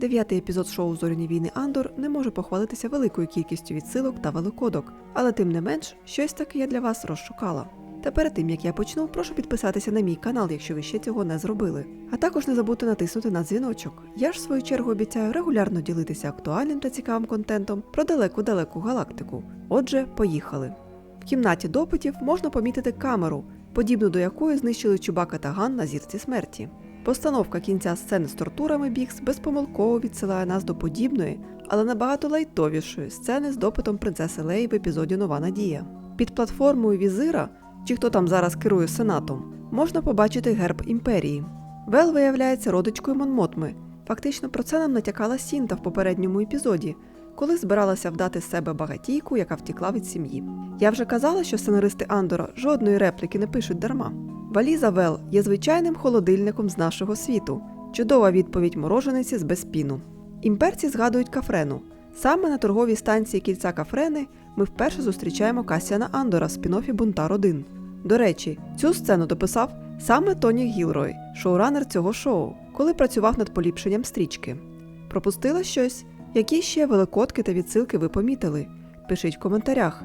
Дев'ятий епізод шоу Зоряні війни Андор не може похвалитися великою кількістю відсилок та великодок, але тим не менш, щось таке я для вас розшукала. Та перед тим як я почну, прошу підписатися на мій канал, якщо ви ще цього не зробили. А також не забудьте натиснути на дзвіночок. Я ж в свою чергу обіцяю регулярно ділитися актуальним та цікавим контентом про далеку-далеку галактику. Отже, поїхали. В кімнаті допитів можна помітити камеру, подібну до якої знищили Чубака та Ган на зірці смерті. Постановка кінця сцени з тортурами Бікс безпомилково відсилає нас до подібної, але набагато лайтовішої сцени з допитом принцеси Леї в епізоді Нова Надія. Під платформою візира, чи хто там зараз керує сенатом, можна побачити герб імперії. Вел виявляється родичкою Монмотми. Фактично про це нам натякала Сінта в попередньому епізоді, коли збиралася вдати з себе багатійку, яка втікла від сім'ї. Я вже казала, що сценаристи Андора жодної репліки не пишуть дарма. Валіза Вел є звичайним холодильником з нашого світу. Чудова відповідь морожениці з безпіну. Імперці згадують Кафрену. Саме на торговій станції кільця Кафрени ми вперше зустрічаємо Касіана Андора в спін-оффі Бунтар 1. До речі, цю сцену дописав саме Тоні Гілрой, шоуранер цього шоу, коли працював над поліпшенням стрічки. Пропустила щось? Які ще великодки та відсилки ви помітили? Пишіть в коментарях.